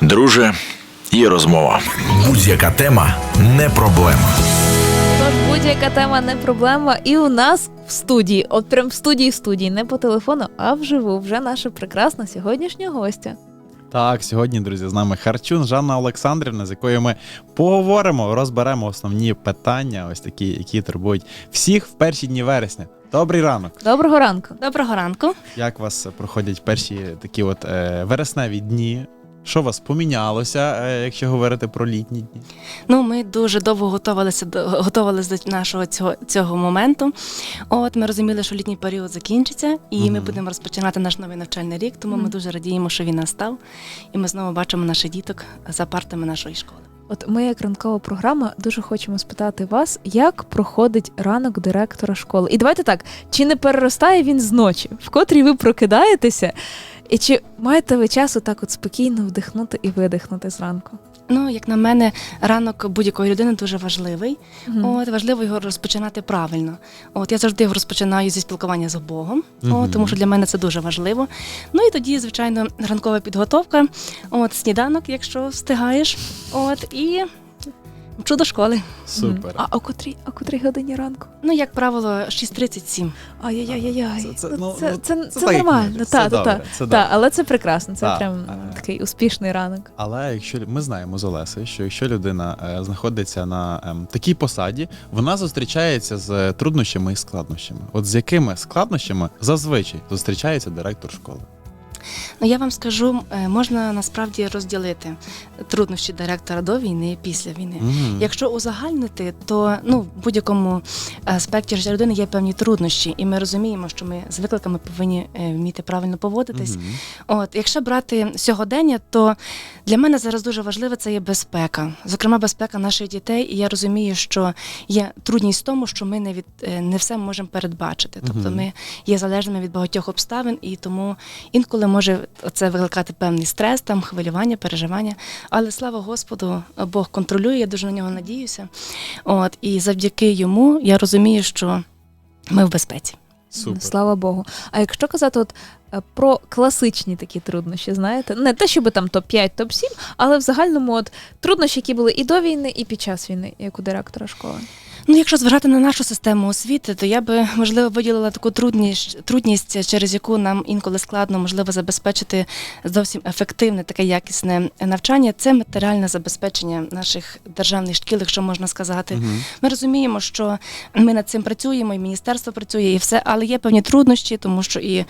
Друже, є розмова. Будь-яка тема не проблема. Тож будь-яка тема не проблема. І у нас в студії, от прям в студії в студії, не по телефону, а вживу, вже наша прекрасна сьогоднішня гостя. Так, сьогодні, друзі, з нами Харчун Жанна Олександрівна, з якою ми поговоримо, розберемо основні питання, ось такі, які турбують всіх в перші дні вересня. Добрий ранок. Доброго ранку. Доброго ранку. Як у вас проходять перші такі от е, вересневі дні? Що у вас помінялося, е, якщо говорити про літні дні? Ну, ми дуже довго готувалися до готувалися до нашого цього, цього моменту. От ми розуміли, що літній період закінчиться, і ми будемо розпочинати наш новий навчальний рік. Тому ми дуже радіємо, що він настав, і ми знову бачимо наших діток за партами нашої школи. От ми, як ранкова програма, дуже хочемо спитати вас, як проходить ранок директора школи. І давайте так: чи не переростає він з ночі, в котрій ви прокидаєтеся, і чи маєте ви часу так от спокійно вдихнути і видихнути зранку? Ну, як на мене, ранок будь-якої людини дуже важливий. Мгм. От важливо його розпочинати правильно. От я завжди його розпочинаю зі спілкування з Богом, Мгм. от, тому що для мене це дуже важливо. Ну і тоді, звичайно, ранкова підготовка, от сніданок, якщо встигаєш. От і мчу до школи. Супер. А о котрій, о котрій годині ранку? Ну, як правило, 6.37. Ай-яй-яй-яй. Це- це, Ну, ну, це, ну, це, це це, так, як нормально. має. Це Та, та, добре, та. це Та, добре. але це прекрасно. Це Так, прям е. такий успішний ранок. Але якщо ми знаємо з Олеси, що якщо людина е, знаходиться на ем, такій посаді, вона зустрічається з труднощами і складнощами. От з якими складнощами зазвичай зустрічається директор школи? Ну я вам скажу, е, можна насправді розділити труднощі директора до війни і після війни. Мгм. Якщо узагальнити, то ну в будь-якому аспекті життя людини є певні труднощі, і ми розуміємо, що ми з викликами повинні е, вміти правильно поводитись. Мгм. От, якщо брати сьогодення, то для мене зараз дуже важливе це є безпека, зокрема безпека наших дітей. І я розумію, що є трудність в тому, що ми не від е, не все можемо передбачити. Тобто ми є залежними від багатьох обставин, і тому інколи може це викликати певний стрес, там хвилювання, переживання. Але слава Господу, Бог контролює, я дуже на нього надіюся. От і завдяки йому я розумію, що ми в безпеці. Супер. Слава Богу. А якщо казати от про класичні такі труднощі, знаєте, не те, щоб там топ-5, топ-7, але в загальному от труднощі, які були і до війни, і під час війни, як у директора школи. Ну, якщо зважати на нашу систему освіти, то я би можливо виділила таку трудність, трудність, через яку нам інколи складно можливо забезпечити зовсім ефективне таке якісне навчання. Це матеріальне забезпечення наших державних шкіл, якщо можна сказати. Мгм. Ми розуміємо, що ми над цим працюємо, і міністерство працює, і все, але є певні труднощі, тому що і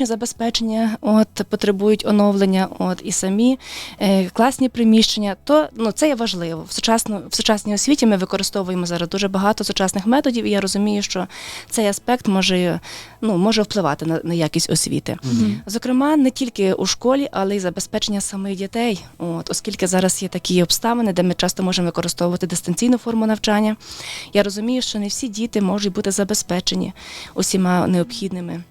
технічне забезпечення от потребують оновлення, от і самі е, класні приміщення. То ну це є важливо. В сучасно в сучасній освіті ми використовуємо зараз дуже багато сучасних методів, і я розумію, що цей аспект може ну може впливати на, на якість освіти. Мгм. Зокрема, не тільки у школі, але й забезпечення самих дітей. От, оскільки зараз є такі обставини, де ми часто можемо використовувати дистанційну форму навчання. Я розумію, що не всі діти можуть бути забезпечені усіма необхідними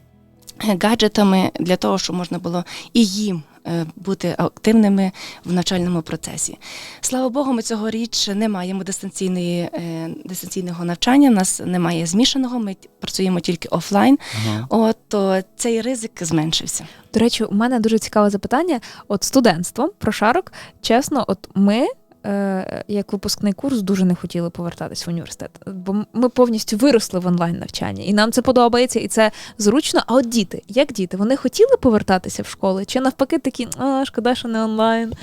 гаджетами для того, щоб можна було і їм. е, Бути активними в навчальному процесі. Слава Богу, ми цьогоріч не маємо дистанційної, е, дистанційного навчання, у нас немає змішаного, ми працюємо тільки офлайн. Ага. От то цей ризик зменшився. До речі, у мене дуже цікаве запитання. От студентство, прошарок, чесно, от ми. Е, Як випускний курс дуже не хотіли повертатись в університет, бо ми повністю виросли в онлайн навчанні, і нам це подобається, і це зручно. А от діти, як діти, вони хотіли повертатися в школи, чи навпаки такі, а шкода, що не онлайн.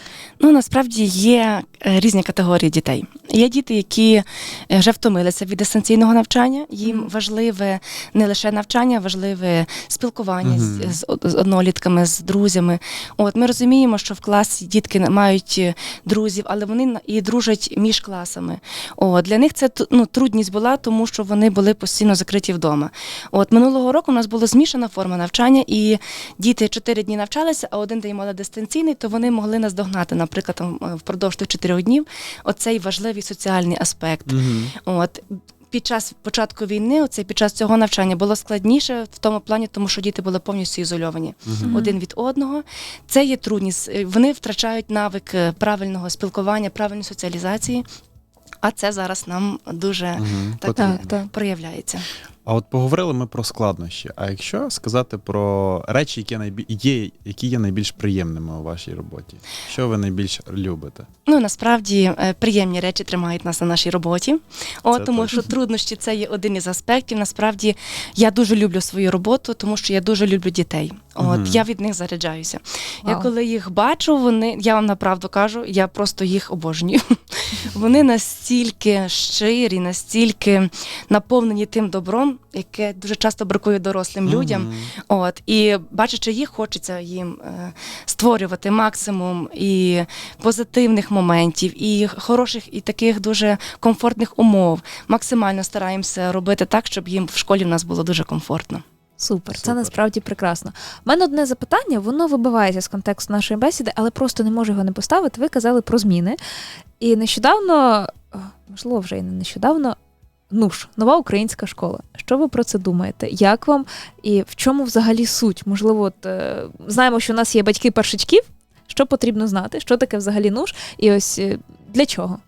Ну насправді є е, різні категорії дітей. Є діти, які е, вже втомилися від дистанційного навчання. Їм Мгм. важливе не лише навчання, важливе спілкування з- Мгм. з, од- з однолітками, з друзями. От ми розуміємо, що в класі дітки не мають друзів, але вони на- і дружать між класами. О, для них це ну, трудність була, тому що вони були постійно закриті вдома. От минулого року у нас була змішана форма навчання, і діти чотири дні навчалися, а один день мали дистанційний, то вони могли нас догнати, наприклад, там, е, впродовж тих чотирьох днів. Оцей важливий соціальний аспект. Угу. От під час початку війни, оце під час цього навчання було складніше в тому плані, тому що діти були повністю ізольовані угу. один від одного. Це є трудність. Е, Вони втрачають навик е, правильного спілкування, правильної соціалізації. А це зараз нам дуже угу. так, Так, так. проявляється. А от поговорили ми про складнощі. А якщо сказати про речі, які найбі... є, які є найбільш приємними у вашій роботі, що ви найбільш любите? Ну насправді е, приємні речі тримають нас на нашій роботі. О, Це тому точно. що труднощі це є один із аспектів. Насправді я дуже люблю свою роботу, тому що я дуже люблю дітей. От Мгм. я від них заряджаюся. Я коли їх бачу, вони я вам направду кажу, я просто їх обожнюю. Вони настільки щирі, настільки наповнені тим добром, яке дуже часто бракує дорослим людям. От і бачачи їх, хочеться їм е, створювати максимум і позитивних моментів, і хороших, і таких дуже комфортних умов. Максимально стараємося робити так, щоб їм в школі в нас було дуже комфортно. Супер, це Супер. насправді прекрасно. У мене одне запитання, воно вибивається з контексту нашої бесіди, але просто не можу його не поставити. Ви казали про зміни. І нещодавно, можливо, вже і не нещодавно, НУШ, нова українська школа. Що ви про це думаєте? Як вам і в чому взагалі суть? Можливо, от, е, знаємо, що у нас є батьки першачків. Що потрібно знати? Що таке взагалі НУШ? І ось е, для чого?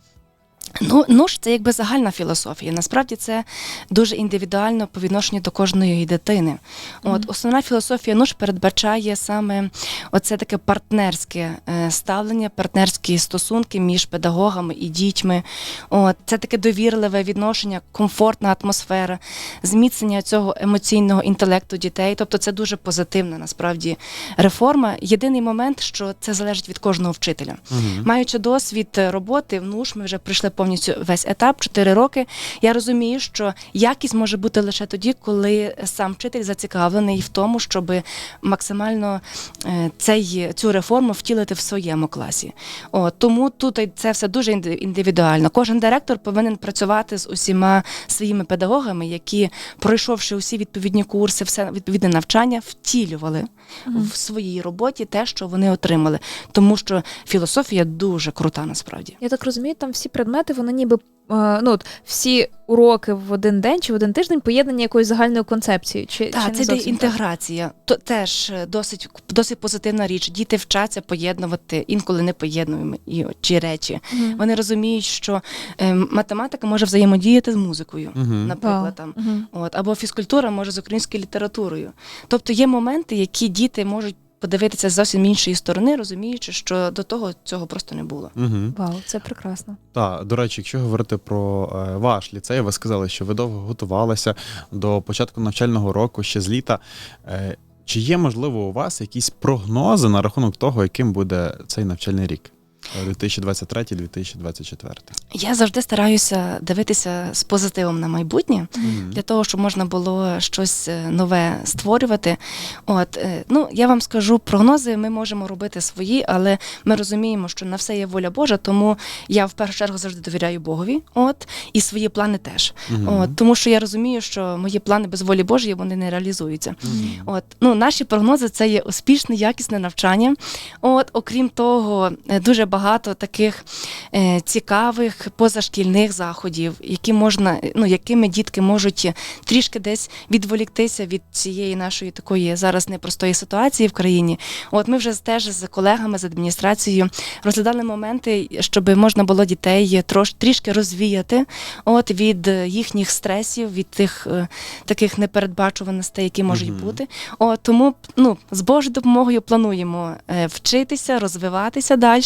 Ну, ну ж це якби загальна філософія. Насправді це дуже індивідуально по відношенню до кожної дитини. От Мгм. основна філософія НУШ передбачає саме оце таке партнерське е, ставлення, партнерські стосунки між педагогами і дітьми. От це таке довірливе відношення, комфортна атмосфера, зміцнення цього емоційного інтелекту дітей. Тобто це дуже позитивна насправді реформа. Єдиний момент, що це залежить від кожного вчителя. Мгм. Маючи досвід роботи в НУШ, ми вже пройшли повністю весь етап 4 роки. Я розумію, що якість може бути лише тоді, коли сам вчитель зацікавлений в тому, щоб максимально е, цей, цю реформу втілити в своєму класі. О, тому тут це все дуже індивідуально. Кожен директор повинен працювати з усіма своїми педагогами, які, пройшовши усі відповідні курси, все відповідне навчання, втілювали в своїй роботі те, що вони отримали. Тому що філософія дуже крута насправді. Я так розумію, там всі предмети, вони ніби е, ну, от, всі уроки в один день чи в один тиждень поєднані якоюсь загальною концепцією. Чи, чи Так, не це йде інтеграція. То теж е, досить досить позитивна річ. Діти вчаться поєднувати інколи непоєднуємо і чи речі. Мгм. Вони розуміють, що е, математика може взаємодіяти з музикою, Мгм. наприклад, там. Мгм. От, або фізкультура може з українською літературою. Тобто є моменти, які діти можуть подивитися з зовсім іншої сторони, розуміючи, що до того цього просто не було. Угу. Вау, це прекрасно. Так, до речі, якщо говорити про е, ваш ліцей, ви сказали, що ви довго готувалися до початку навчального року, ще з літа. Е, чи є, можливо, у вас якісь прогнози на рахунок того, яким буде цей навчальний рік? Е, 2023-2024. Я завжди стараюся дивитися з позитивом на майбутнє. Мгм. для того, щоб можна було щось е, нове створювати. От е, ну я вам скажу, прогнози ми можемо робити свої, але ми розуміємо, що на все є воля Божа, тому я в першу чергу завжди довіряю Богові. От і свої плани теж. Мгм. От тому, що я розумію, що мої плани без волі Божої вони не реалізуються. Мгм. От ну наші прогнози це є успішне, якісне навчання. От, окрім того, е, дуже багато таких е, цікавих позашкільних заходів, які можна, ну якими дітки можуть трішки десь відволіктися від цієї нашої такої зараз непростої ситуації в країні. От ми вже теж з колегами з адміністрацією розглядали моменти, щоб можна було дітей трош трішки розвіяти, от від їхніх стресів, від тих е, таких непередбачуваностей, які можуть Мгм. бути. От тому ну з Божою допомогою плануємо е, вчитися, розвиватися далі.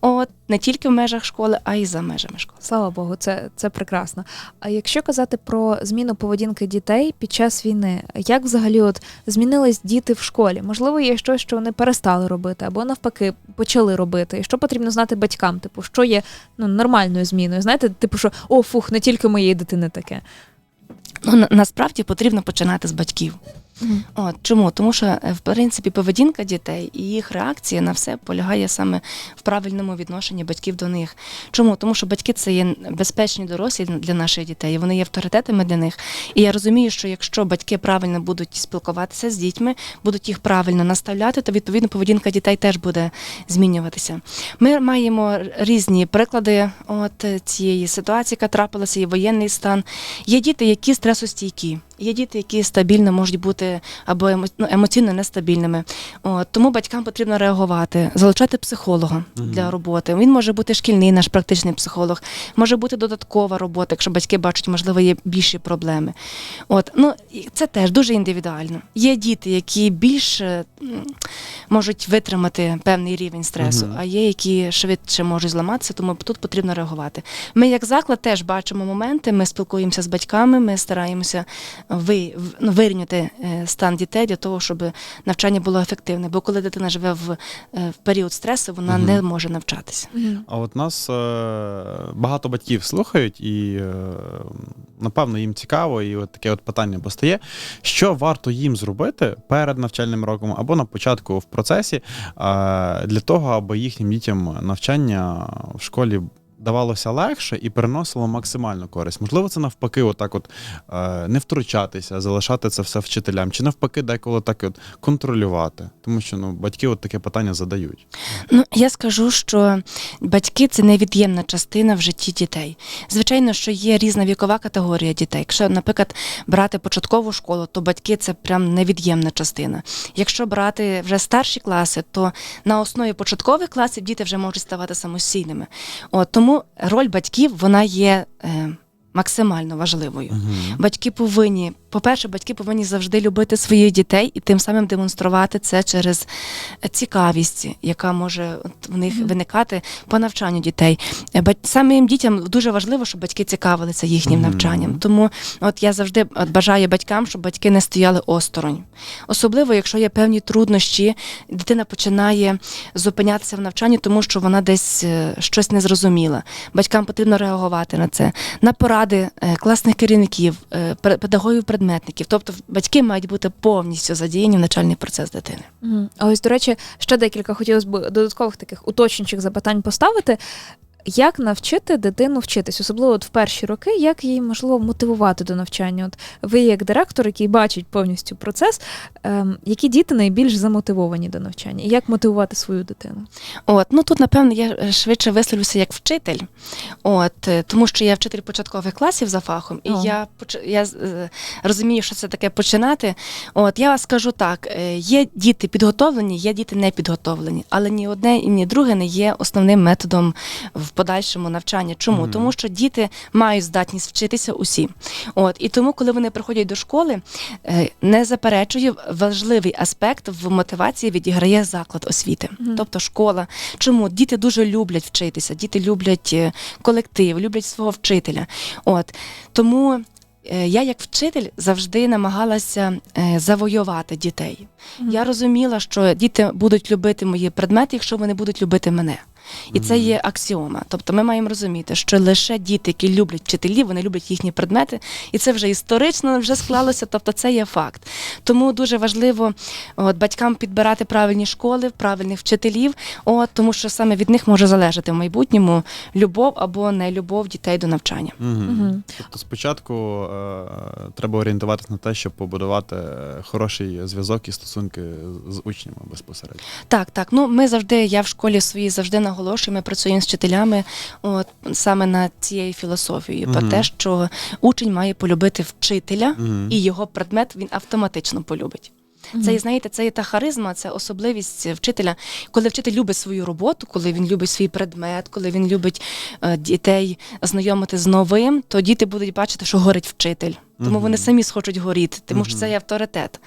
От не тільки в межах школи, а й за межами школи. Слава Богу, це, це прекрасно. А якщо казати про зміну поведінки дітей під час війни, як взагалі от змінились діти в школі? Можливо, є щось, що вони перестали робити, або навпаки почали робити. І що потрібно знати батькам? Типу, що є ну, нормальною зміною? Знаєте, типу, що о, фух, не тільки моєї дитини таке. Ну насправді потрібно починати з батьків. От чому? Тому що е, в принципі поведінка дітей і їх реакція на все полягає саме в правильному відношенні батьків до них. Чому? Тому що батьки це є безпечні дорослі для наших дітей, вони є авторитетами для них. І я розумію, що якщо батьки правильно будуть спілкуватися з дітьми, будуть їх правильно наставляти, то відповідно поведінка дітей теж буде змінюватися. Ми маємо різні приклади от е, цієї ситуації, яка трапилася, і воєнний стан. Є діти, які стресостійкі. Є діти, які стабільно можуть бути або ну, емоційно нестабільними. От, тому батькам потрібно реагувати, залучати психолога для роботи. Він може бути шкільний наш практичний психолог, може бути додаткова робота, якщо батьки бачать, можливо, є більші проблеми. От, ну, це теж дуже індивідуально. Є діти, які більше можуть витримати певний рівень стресу, Мгм. а є, які швидше можуть зламатися, тому тут потрібно реагувати. Ми, як заклад, теж бачимо моменти. Ми спілкуємося з батьками, ми стараємося ви, ну, вирівняти е, стан дітей для того, щоб навчання було ефективне. Бо коли дитина живе в, е, в період стресу, вона Мгм. не може навчатися. Мгм. А от нас е, багато батьків слухають, і напевно їм цікаво, і от таке от питання постає: що варто їм зробити перед навчальним роком або на початку в процесі для того, аби їхнім дітям навчання в школі. Давалося легше і приносило максимальну користь. Можливо, це навпаки, отак, от е, не втручатися, залишати це все вчителям, чи навпаки, деколи так от контролювати. Тому що ну батьки от таке питання задають. Ну, я скажу, що батьки це невід'ємна частина в житті дітей. Звичайно, що є різна вікова категорія дітей. Якщо, наприклад, брати початкову школу, то батьки це прям невід'ємна частина. Якщо брати вже старші класи, то на основі початкових класів діти вже можуть ставати самостійними. От тому роль батьків вона є е, максимально важливою. Батьки повинні, по-перше, батьки повинні завжди любити своїх дітей і тим самим демонструвати це через цікавість, яка може в них виникати по навчанню дітей. Е, бать- Самим дітям дуже важливо, щоб батьки цікавилися їхнім навчанням. Тому от я завжди от бажаю батькам, щоб батьки не стояли осторонь. Особливо, якщо є певні труднощі, дитина починає зупинятися в навчанні, тому що вона десь е, щось не зрозуміла. Батькам потрібно реагувати на це, на поради е, класних керівників, е, пе- педагогів, предметників. Тобто батьки мають бути повністю задіяні в начальний процес дитини. Угу. А ось, до речі, ще декілька хотілося б додаткових таких уточнюючих запитань поставити. Як навчити дитину вчитись, особливо от в перші роки, як її можливо мотивувати до навчання? От ви, як директор, який бачить повністю процес, ем, які діти найбільш замотивовані до навчання? І як мотивувати свою дитину? От ну тут, напевно, я е, швидше висловлюся як вчитель, от е, тому що я вчитель початкових класів за фахом, і О. я я е, розумію, що це таке починати. От я скажу так: є діти підготовлені, є діти не підготовлені, але ні одне і ні друге не є основним методом в подальшому навчання. Чому? Мгм. Тому що діти мають здатність вчитися усі. От і тому, коли вони приходять до школи, е, не заперечую важливий аспект в мотивації відіграє заклад освіти, Мгм. тобто школа. Чому діти дуже люблять вчитися, діти люблять е, колектив, люблять свого вчителя. От тому. е, Я, як вчитель, завжди намагалася завоювати дітей. Мгм. Я розуміла, що діти будуть любити мої предмети, якщо вони будуть любити мене. І це є аксіома. Тобто ми маємо розуміти, що лише діти, які люблять вчителів, вони люблять їхні предмети, і це вже історично вже склалося, тобто це є факт. Тому дуже важливо от, батькам підбирати правильні школи, правильних вчителів, от, тому що саме від них може залежати в майбутньому любов або не любов дітей до навчання. Угу. Мгм. Тобто спочатку е, треба орієнтуватися на те, щоб побудувати хороший зв'язок і стосунки з учнями безпосередньо. Так, так. Ну ми завжди, я в школі своїй завжди наголошую. Ми працюємо з вчителями, от саме над цією філософією, про те, що учень має полюбити вчителя, і його предмет він автоматично полюбить. Це знаєте, це є та харизма, це особливість вчителя. Коли вчитель любить свою роботу, коли він любить свій предмет, коли він любить е, дітей знайомити з новим, то діти будуть бачити, що горить вчитель. Тому Мгм. вони самі схочуть горіти, тому що це є авторитет.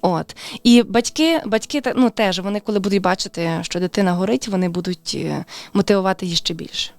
От і батьки, батьки ну теж вони, коли будуть бачити, що дитина горить, вони будуть е, мотивувати її ще більше.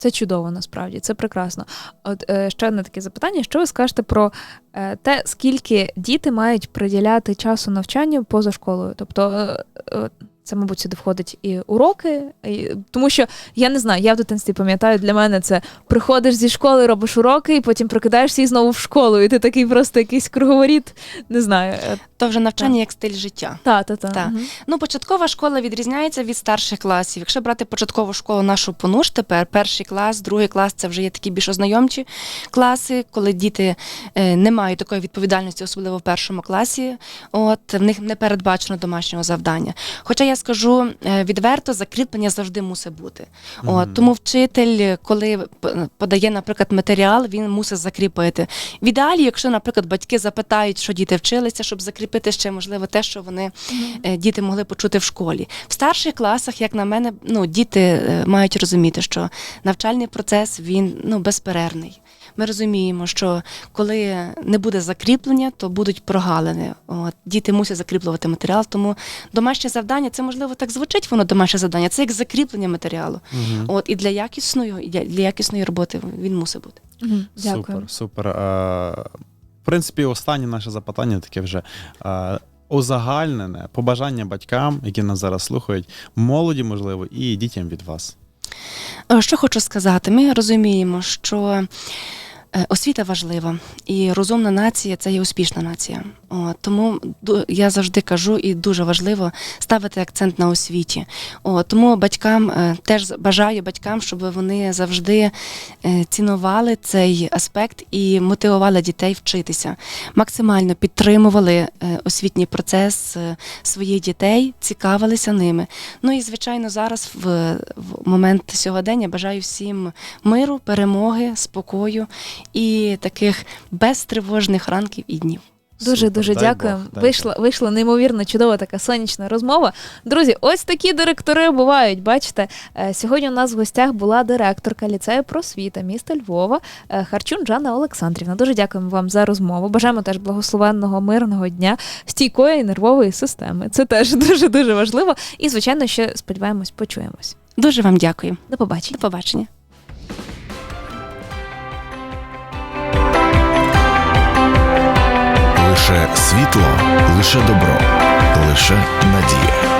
Це чудово, насправді, це прекрасно. От е, ще одне таке запитання: що ви скажете про е, те, скільки діти мають приділяти часу навчанню поза школою? Тобто, е, е, це, мабуть, сюди входить і уроки, і, тому що я не знаю, я в дитинстві пам'ятаю, для мене це приходиш зі школи, робиш уроки, і потім прокидаєшся і знову в школу, і ти такий просто якийсь круговоріт. Не знаю. е, То вже навчання як стиль життя. Та, та, та. Так. Мгм. Ну, початкова школа відрізняється від старших класів. Якщо брати початкову школу нашу понуш тепер, перший клас, другий клас це вже є такі більш ознайомчі класи, коли діти е, не мають такої відповідальності, особливо в першому класі. От в них не передбачено домашнього завдання. Хоча я скажу е, відверто, закріплення завжди мусить бути. От, тому вчитель, коли п- подає, наприклад, матеріал, він мусить закріпити. В ідеалі, якщо, наприклад, батьки запитають, що діти вчилися, щоб закріпити ще можливо те, що вони е, діти могли почути в школі. В старших класах, як на мене, ну діти е, мають розуміти, що навчальний процес він ну безперервний. Ми розуміємо, що коли не буде закріплення, то будуть прогалини. От діти мусять закріплювати матеріал. Тому домашнє завдання це можливо так звучить. Воно домашнє завдання. Це як закріплення матеріалу. От і для якісної для, якісної роботи він мусить бути. Мгм. Дякую. Супер, супер. Е, в принципі, останнє наше запитання таке вже. Е, узагальнене побажання батькам, які нас зараз слухають, молоді, можливо, і дітям від вас. Е, Що хочу сказати, ми розуміємо, що е, освіта важлива, і розумна нація це є успішна нація. Тому я завжди кажу, і дуже важливо ставити акцент на освіті. Тому батькам е, теж бажаю батькам, щоб вони завжди е, цінували цей аспект і мотивували дітей вчитися, максимально підтримували е, освітній процес своїх дітей, цікавилися ними. Ну і звичайно, зараз в момент сьогодення бажаю всім миру, перемоги, спокою і таких безтривожних ранків і днів. Дуже Супер, дуже дякую. Бог, вийшла, вийшла неймовірно чудова така сонячна розмова. Друзі, ось такі директори бувають. Бачите, Е, сьогодні у нас в гостях була директорка ліцею просвіта міста Львова е, Харчун Жанна Олександрівна. Дуже дякуємо вам за розмову. Бажаємо теж благословенного мирного дня, стійкої нервової системи. Це теж дуже дуже важливо. І звичайно, ще сподіваємось, почуємось. Дуже вам дякую. До побачення. До побачення. Лише світло, лише добро, лише надія.